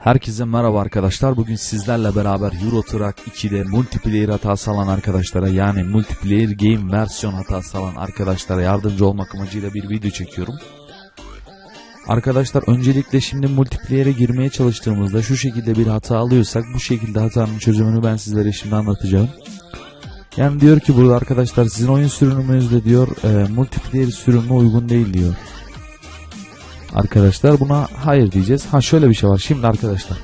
Herkese merhaba arkadaşlar. Bugün sizlerle beraber Euro Truck 2'de multiplayer hatası alan arkadaşlara yani multiplayer game versiyon hatası alan arkadaşlara yardımcı olmak amacıyla bir video çekiyorum. Arkadaşlar öncelikle şimdi multiplayer'e girmeye çalıştığımızda şu şekilde bir hata alıyorsak bu şekilde hatanın çözümünü ben sizlere şimdi anlatacağım. Yani diyor ki burada arkadaşlar sizin oyun sürümünüzde diyor e, multiplayer sürümü uygun değil diyor. Arkadaşlar buna hayır diyeceğiz. Ha şöyle bir şey var. Şimdi arkadaşlar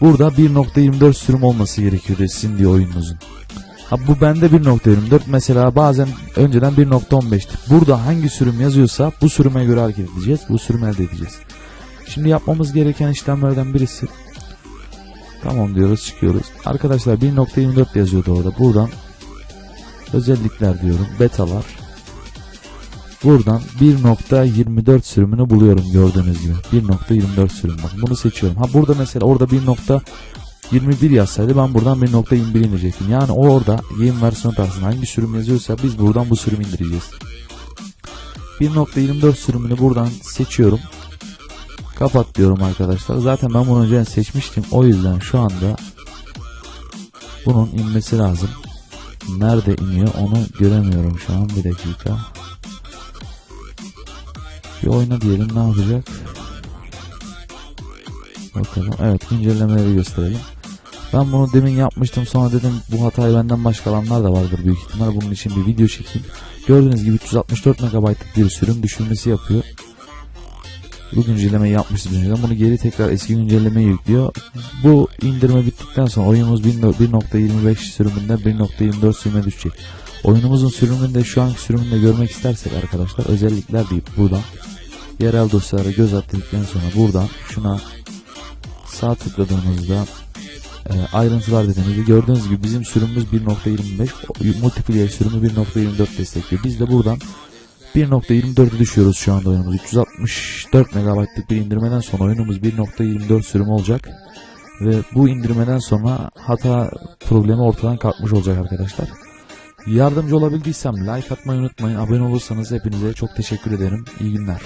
burada 1.24 sürüm olması gerekiyor diyor sizin diyor oyununuzun. Ha bu bende 1.24 mesela bazen önceden 1.15'ti. Burada hangi sürüm yazıyorsa bu sürüme göre hareket edeceğiz. Bu sürümü elde edeceğiz. Şimdi yapmamız gereken işlemlerden birisi Tamam diyoruz çıkıyoruz. Arkadaşlar 1.24 yazıyordu orada. Buradan özellikler diyorum. Betalar. Buradan 1.24 sürümünü buluyorum gördüğünüz gibi. 1.24 sürüm bak. Bunu seçiyorum. Ha burada mesela orada 1.21 yazsaydı ben buradan 1.21 indirecektim. Yani orada game versiyon tarzında hangi sürüm yazıyorsa biz buradan bu sürümü indireceğiz. 1.24 sürümünü buradan seçiyorum. Kapat diyorum arkadaşlar. Zaten ben bunu önceden seçmiştim. O yüzden şu anda bunun inmesi lazım. Nerede iniyor onu göremiyorum şu an. Bir dakika. Bir oyna diyelim ne yapacak? Bakalım. Evet güncellemeleri gösterelim. Ben bunu demin yapmıştım sonra dedim bu hatayı benden başka alanlar da vardır büyük ihtimal. Bunun için bir video çekeyim. Gördüğünüz gibi 364 MB'lık bir sürüm düşürmesi yapıyor. Bu güncellemeyi yapmışız önceden. Bunu geri tekrar eski güncellemeye yüklüyor. Bu indirme bittikten sonra oyunumuz 1.25 sürümünden 1.24 sürüme düşecek. Oyunumuzun sürümünü de şu anki sürümünü de görmek istersek arkadaşlar özellikler deyip buradan yerel dosyalara göz attıktan sonra buradan şuna sağ tıkladığımızda e, ayrıntılar dediğimizde gördüğünüz gibi bizim sürümümüz 1.25 multiplayer sürümü 1.24 destekliyor. Biz de buradan 1.24'e düşüyoruz şu anda oyunumuz. 364 MB'lık bir indirmeden sonra oyunumuz 1.24 sürüm olacak. Ve bu indirmeden sonra hata problemi ortadan kalkmış olacak arkadaşlar. Yardımcı olabildiysem like atmayı unutmayın. Abone olursanız hepinize çok teşekkür ederim. İyi günler.